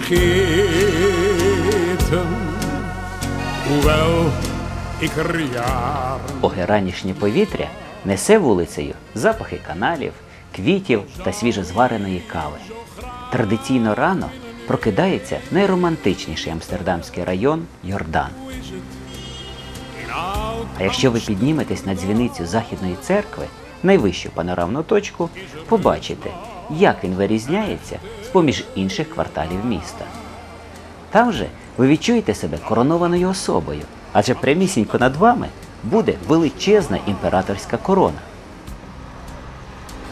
vergeten, hoewel ik er jaren Огеранішнє повітря несе вулицею запахи каналів, квітів та свіжозвареної кави. Традиційно рано прокидається найромантичніший амстердамський район Йордан. А якщо ви підніметесь на дзвіницю Західної церкви, найвищу панорамну точку, побачите, як він вирізняється з-поміж інших кварталів міста. Там же ви відчуєте себе коронованою особою, адже прямісінько над вами буде величезна імператорська корона.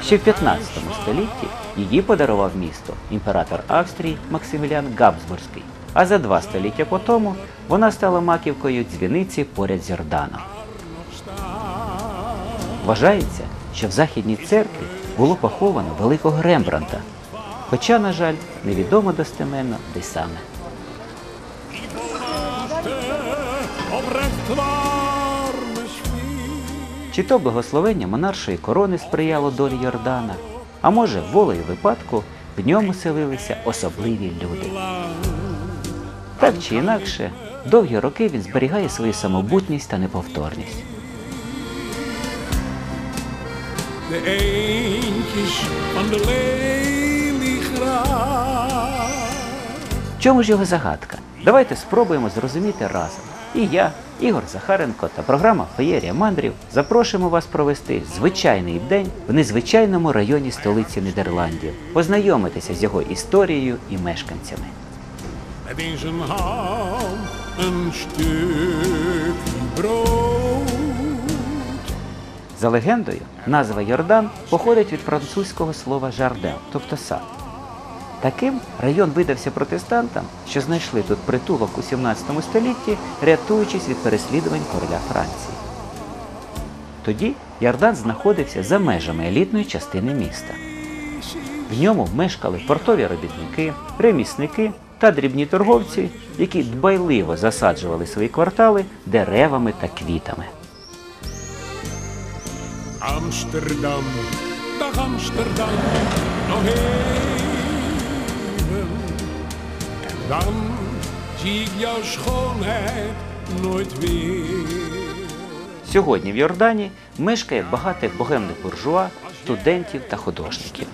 Ще в 15 столітті її подарував місту імператор Австрії Максимілян Габсбурзький, а за два століття по тому вона стала маківкою дзвіниці поряд з Йорданом. Вважається, що в Західній церкві було поховано великого Рембранта, хоча, на жаль, невідомо достеменно де саме. Чи то благословення монаршої корони сприяло долі Йордана, а може, волею випадку в ньому селилися особливі люди. Так чи інакше, довгі роки він зберігає свою самобутність та неповторність. De eendjes van de leliegraad. В чому ж його загадка? Давайте спробуємо зрозуміти разом. І я, Ігор Захаренко та програма Феєрія мандрів запрошуємо вас провести звичайний день в незвичайному районі столиці Нідерландів, познайомитися з його історією і мешканцями. Zijn hand een stukje brood. За легендою, назва Йордан походить від французького слова жарден, тобто сад. Таким район видався протестантам, що знайшли тут притулок у 17 столітті, рятуючись від переслідувань короля Франції. Тоді Йордан знаходився за межами елітної частини міста. В ньому мешкали портові робітники, ремісники та дрібні торговці, які дбайливо засаджували свої квартали деревами та квітами. Amsterdam, dag Amsterdam, nog even. En dan zie ik jouw schoonheid nooit weer. Сьогодні в Йордані мешкає багато богемних буржуа, студентів та художників.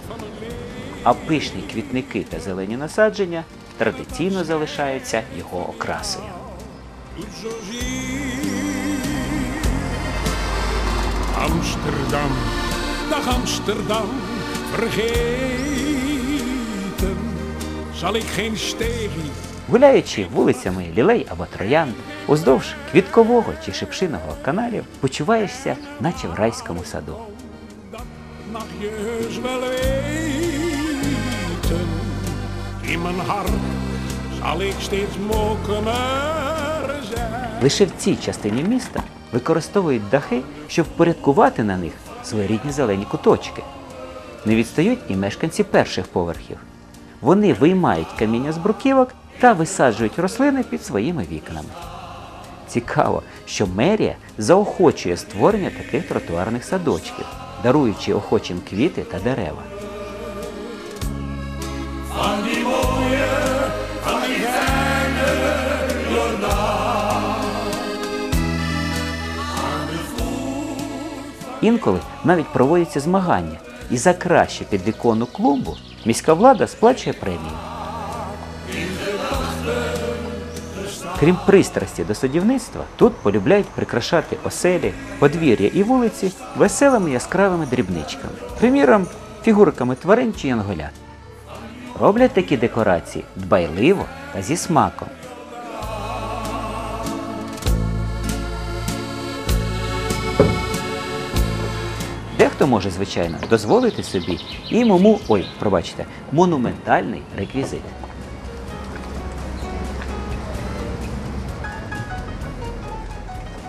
А пишні квітники та зелені насадження традиційно залишаються його окрасою. Amsterdam, dag Amsterdam, vergeten zal ik geen steegje Гуляючи вулицями лілей або троянд, уздовж квіткового чи шипшиного каналів, почуваєшся, наче в райському саду. Лише в цій частині міста використовують дахи, щоб впорядкувати на них своєрідні зелені куточки. Не відстають і мешканці перших поверхів. Вони виймають каміння з бруківок та висаджують рослини під своїми вікнами. Цікаво, що мерія заохочує створення таких тротуарних садочків, даруючи охочим квіти та дерева. Інколи навіть проводяться змагання, і за краще підвіконну клумбу міська влада сплачує премію. Крім пристрасті до садівництва, тут полюбляють прикрашати оселі, подвір'я і вулиці веселими яскравими дрібничками, приміром, фігурками тварин чи янголят. Роблять такі декорації дбайливо та зі смаком. Дехто може, звичайно, дозволити собі і мому, ой, пробачте, монументальний реквізит.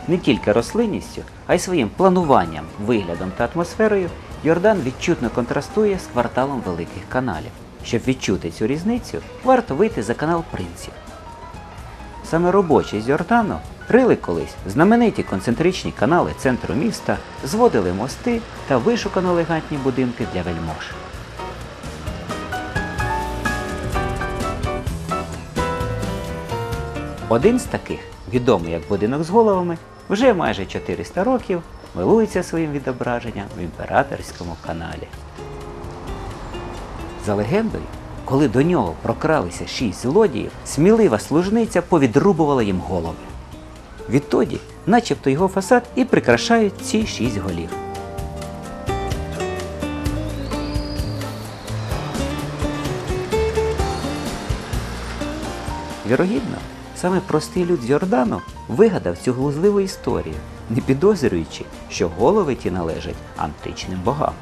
Не тільки рослинністю, а й своїм плануванням, виглядом та атмосферою Йордан відчутно контрастує з кварталом великих каналів. Щоб відчути цю різницю, варто вийти за канал принців. Саме робочі з Йордану Рили колись знамениті концентричні канали центру міста, зводили мости та вишукано елегантні будинки для вельмож. Один з таких, відомий як будинок з головами, вже майже 400 років милується своїм відображенням в імператорському каналі. За легендою, коли до нього прокралися шість злодіїв, смілива служниця повідрубувала їм голови. Відтоді, начебто його фасад і прикрашають ці шість голів. Вірогідно, саме простий люд з Йордану вигадав цю глузливу історію, не підозрюючи, що голови ті належать античним богам.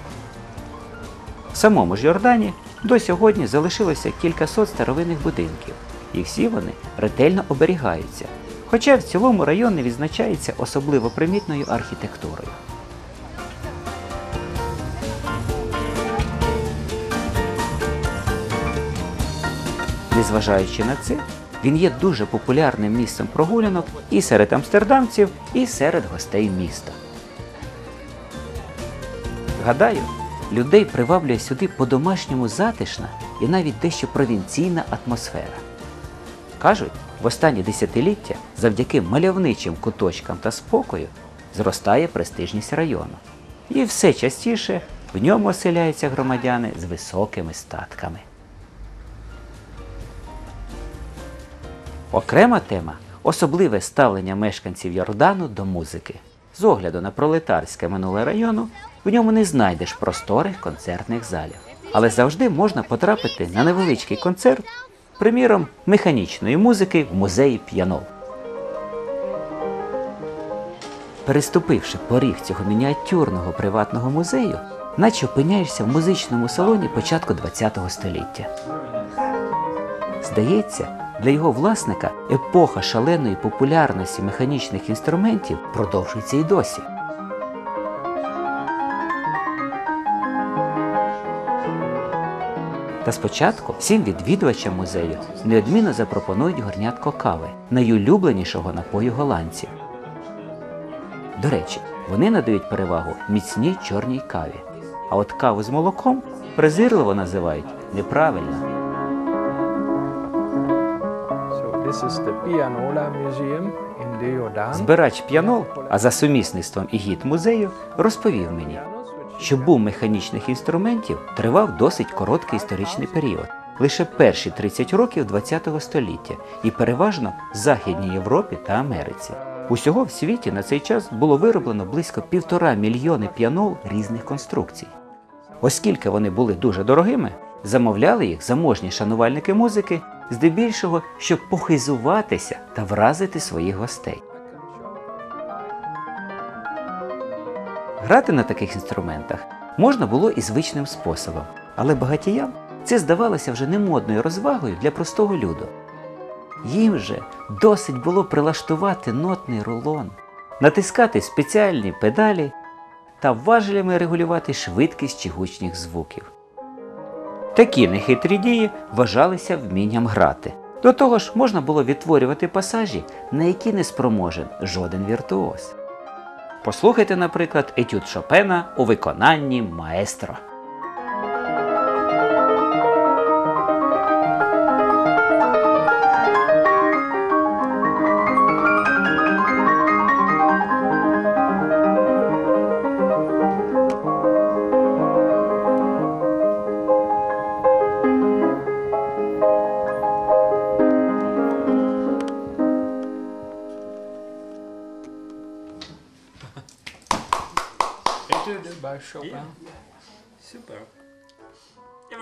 В самому ж Йордані до сьогодні залишилося кількасот старовинних будинків, і всі вони ретельно оберігаються, хоча в цілому район не відзначається особливо примітною архітектурою. Незважаючи на це, він є дуже популярним місцем прогулянок і серед амстердамців, і серед гостей міста. Гадаю, людей приваблює сюди по-домашньому затишна і навіть дещо провінційна атмосфера. Кажуть, в останні десятиліття завдяки мальовничим куточкам та спокою зростає престижність району. І все частіше в ньому оселяються громадяни з високими статками. Окрема тема особливе ставлення мешканців Йордану до музики. З огляду на пролетарське минуле району в ньому не знайдеш просторих концертних залів. Але завжди можна потрапити на невеличкий концерт, приміром, механічної музики в музеї п'янов. Переступивши поріг цього мініатюрного приватного музею, наче опиняєшся в музичному салоні початку ХХ століття. Здається, для його власника епоха шаленої популярності механічних інструментів продовжується і досі. Та спочатку всім відвідувачам музею неодмінно запропонують горнятко кави, найулюбленішого напою голландців. До речі, вони надають перевагу міцній чорній каві. А от каву з молоком презирливо називають неправильно. Збирач п'янол, а за сумісництвом і гід музею, розповів мені, що бум механічних інструментів тривав досить короткий історичний період, лише перші 30 років ХХ століття, і переважно в Західній Європі та Америці. Усього в світі на цей час було вироблено близько півтора мільйони п'янол різних конструкцій. Оскільки вони були дуже дорогими, замовляли їх заможні шанувальники музики, здебільшого, щоб похизуватися та вразити своїх гостей. Грати на таких інструментах можна було і звичним способом, але багатіям це здавалося вже немодною розвагою для простого люду. Їм же досить було прилаштувати нотний рулон, натискати спеціальні педалі та важелями регулювати швидкість чи звуків. Такі нехитрі дії вважалися вмінням грати. До того ж, можна було відтворювати пасажі, на які не спроможен жоден віртуоз. Послухайте, наприклад, етюд Шопена у виконанні маестро.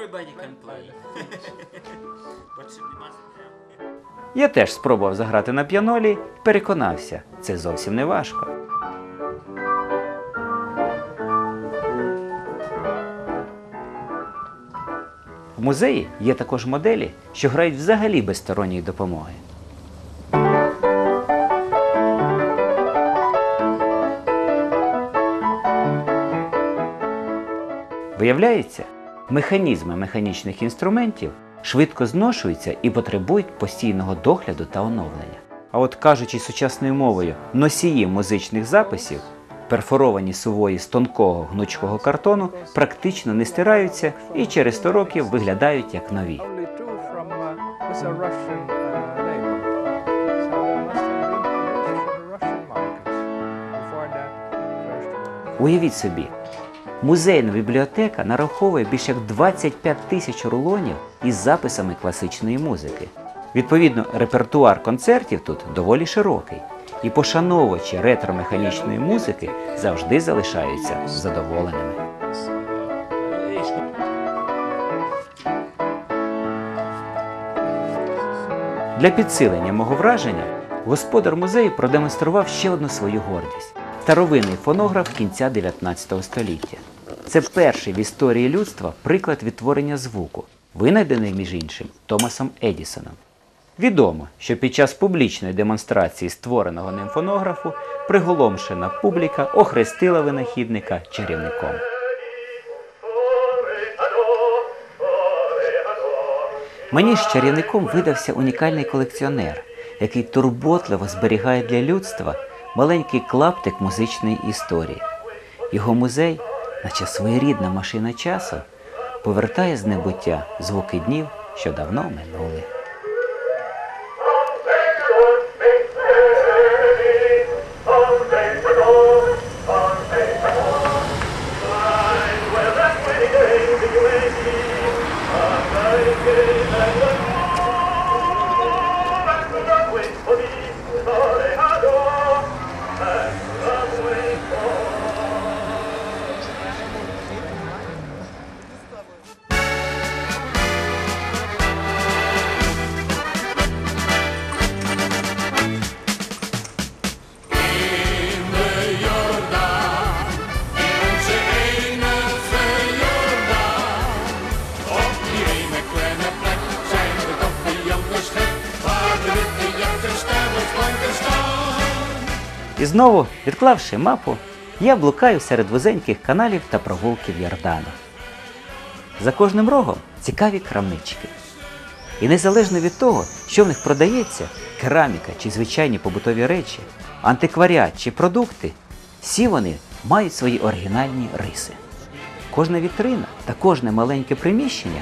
Everybody can play. Я теж спробував заграти на піанолі переконався, це зовсім не важко. В музеї є також моделі, що грають взагалі без сторонньої допомоги. Виявляється, Механізми механічних інструментів швидко зношуються і потребують постійного догляду та оновлення. А от кажучи сучасною мовою, носії музичних записів, перфоровані сувої з тонкого гнучкого картону, практично не стираються і через 100 років виглядають як нові. Уявіть собі, музейна бібліотека нараховує більше як 25 тисяч рулонів із записами класичної музики. Відповідно, репертуар концертів тут доволі широкий, і пошановувачі ретро-механічної музики завжди залишаються задоволеними. Для підсилення мого враження господар музею продемонстрував ще одну свою гордість старовинний фонограф кінця 19 століття. Це перший в історії людства приклад відтворення звуку, винайдений, між іншим, Томасом Едісоном. Відомо, що під час публічної демонстрації створеного ним фонографу приголомшена публіка охрестила винахідника чарівником. Мені ж чарівником видався унікальний колекціонер, який турботливо зберігає для людства маленький клаптик музичної історії. Його музей, наче своєрідна машина часу, повертає з небуття звуки днів, що давно минули. Знову, відклавши мапу, я блукаю серед вузеньких каналів та провулків Йордану. За кожним рогом цікаві крамнички. І незалежно від того, що в них продається, кераміка чи звичайні побутові речі, антикваріат чи продукти, всі вони мають свої оригінальні риси. Кожна вітрина та кожне маленьке приміщення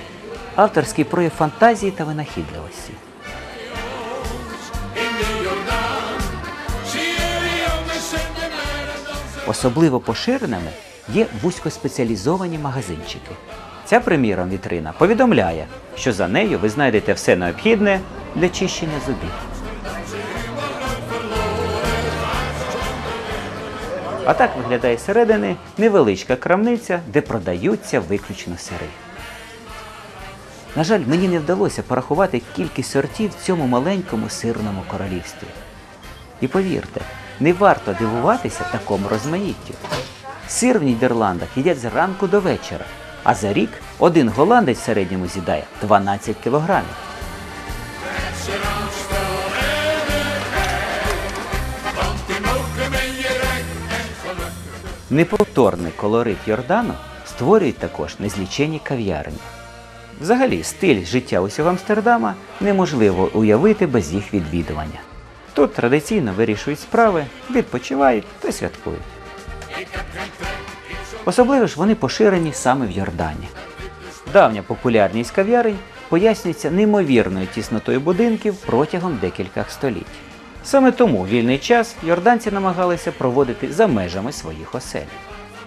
авторський прояв фантазії та винахідливості. Особливо поширеними є вузькоспеціалізовані магазинчики. Ця, приміром, вітрина повідомляє, що за нею ви знайдете все необхідне для чищення зубів. А так виглядає зсередини невеличка крамниця, де продаються виключно сири. На жаль, мені не вдалося порахувати кількість сортів в цьому маленькому сирному королівстві. І повірте, не варто дивуватися такому розмаїттю. Сир в Нідерландах їдять зранку до вечора, а за рік один голландець в середньому з'їдає 12 кілограмів. Неповторний колорит Йордану створюють також незлічені кав'ярні. Взагалі, стиль життя усього Амстердама неможливо уявити без їх відвідування. Тут традиційно вирішують справи, відпочивають та святкують. Особливо ж вони поширені саме в Йордані. Давня популярність кав'ярень пояснюється неймовірною тіснотою будинків протягом декількох століть. Саме тому вільний час йорданці намагалися проводити за межами своїх осель.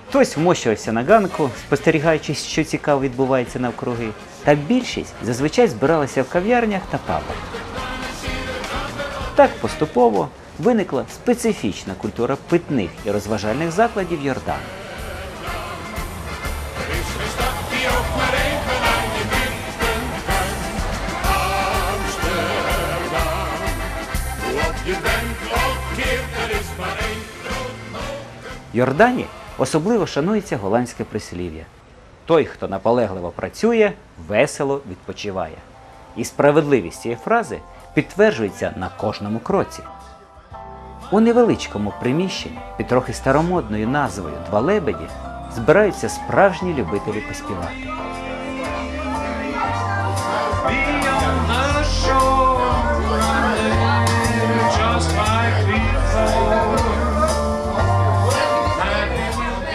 Хтось вмощувався на ганку, спостерігаючи, що цікаво відбувається навкруги, та більшість зазвичай збиралася в кав'ярнях та пабах. Так поступово виникла специфічна культура питних і розважальних закладів Йордану. В Йордані особливо шанується голландське прислів'я. Той, хто наполегливо працює, весело відпочиває. І справедливість цієї фрази підтверджується на кожному кроці. У невеличкому приміщенні під трохи старомодною назвою Два лебеді збираються справжні любителі поспівати.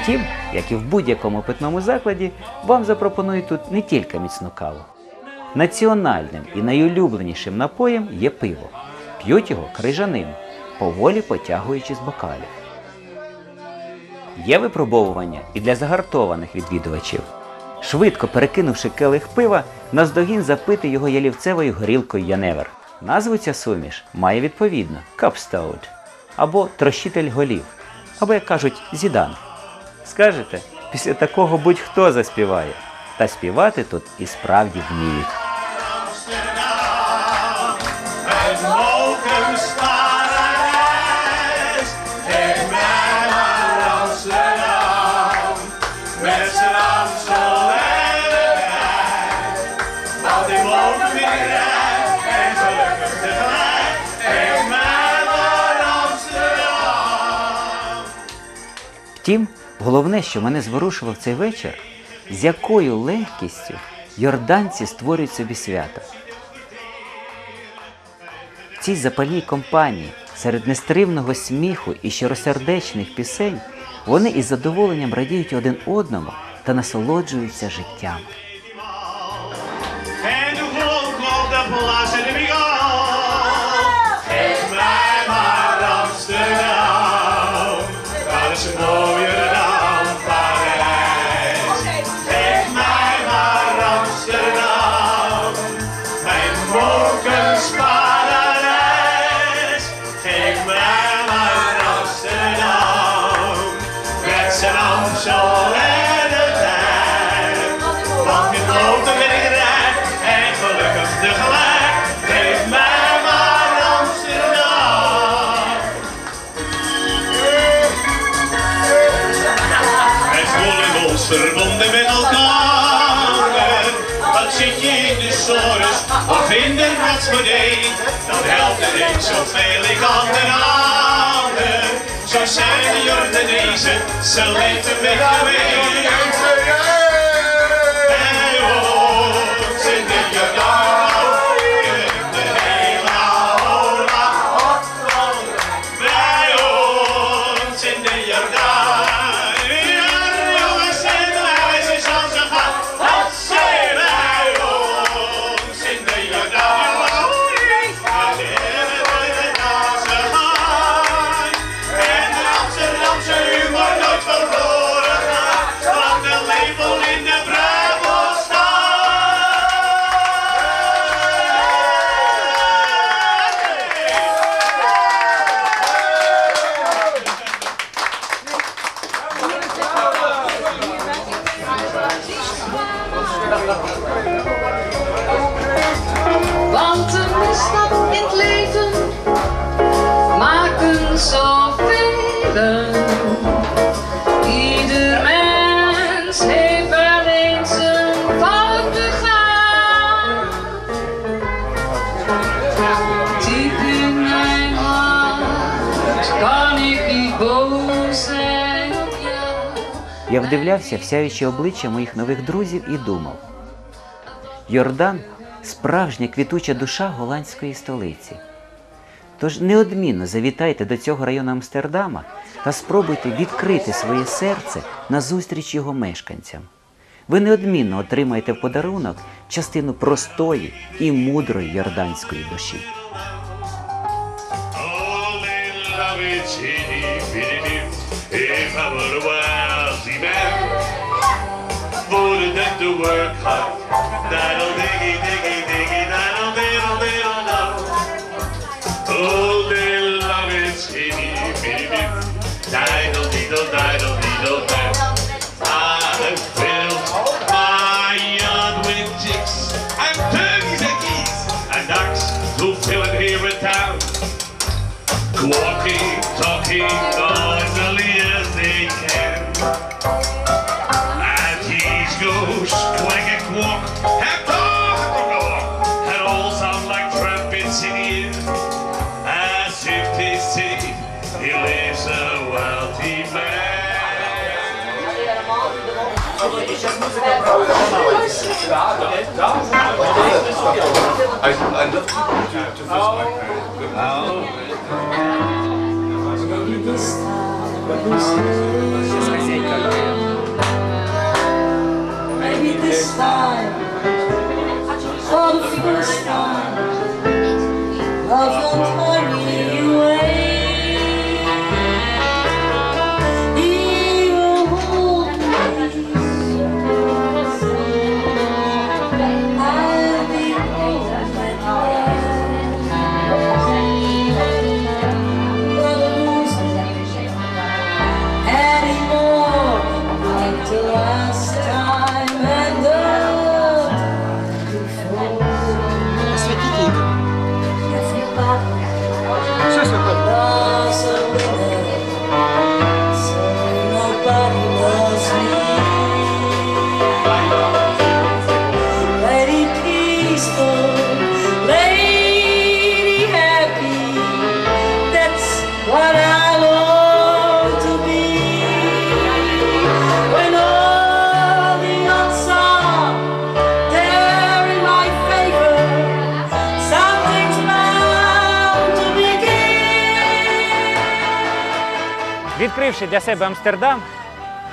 Втім, як і в будь-якому питному закладі, вам запропонують тут не тільки міцну каву. Національним і найулюбленішим напоєм є пиво. П'ють його крижаним, поволі потягуючи з бокалів. Є випробовування і для загартованих відвідувачів. Швидко перекинувши келих пива, наздогін запити його ялівцевою горілкою Яневер. Назву ця суміш має відповідно Капстаут або Трощитель голів, або, як кажуть, Зідан. Скажете, після такого будь-хто заспіває. Та співати тут і справді вміють. Головне, що мене зворушував цей вечір, з якою легкістю йорданці створюють собі свято. В цій запальній компанії серед нестримного сміху і щиросердечних пісень вони із задоволенням радіють один одному та насолоджуються життям. Dat helpt er niet zoveel, ik had een ander. Zo zijn de Jordanezen, ze leven met de mee. Я вдивлявся в сяючі обличчя моїх нових друзів і думав: Йордан справжня квітуча душа голландської столиці. Тож неодмінно завітайте до цього району Амстердама та спробуйте відкрити своє серце назустріч його мешканцям. Ви неодмінно отримаєте в подарунок частину простої і мудрої йорданської душі. Only to work hard. That'll diggy, diggy, diggy, diddle, diddle, do. Only love it, itty bitty dip. Diddle, diddle, diddle, diddle, diddle. I filled my yard with chicks and turkeys and geese and ducks who fill it here in town. Walking, talking noisily Maybe this time, for the first time, love won't hurry Відкривши для себе Амстердам,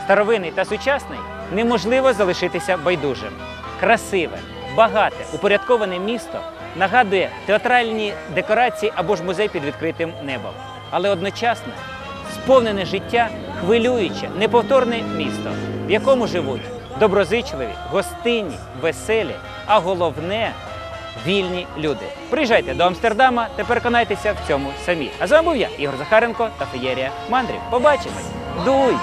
старовинний та сучасний, неможливо залишитися байдужим. Красиве, багате, упорядковане місто нагадує театральні декорації або ж музей під відкритим небом. Але одночасно сповнене життя, хвилююче, неповторне місто, в якому живуть доброзичливі, гостинні, веселі, а головне вільні люди. Приїжджайте до Амстердама та переконайтеся в цьому самі. А з вами був я, Ігор Захаренко та Феєрія Мандрів. Побачимось! Дуй!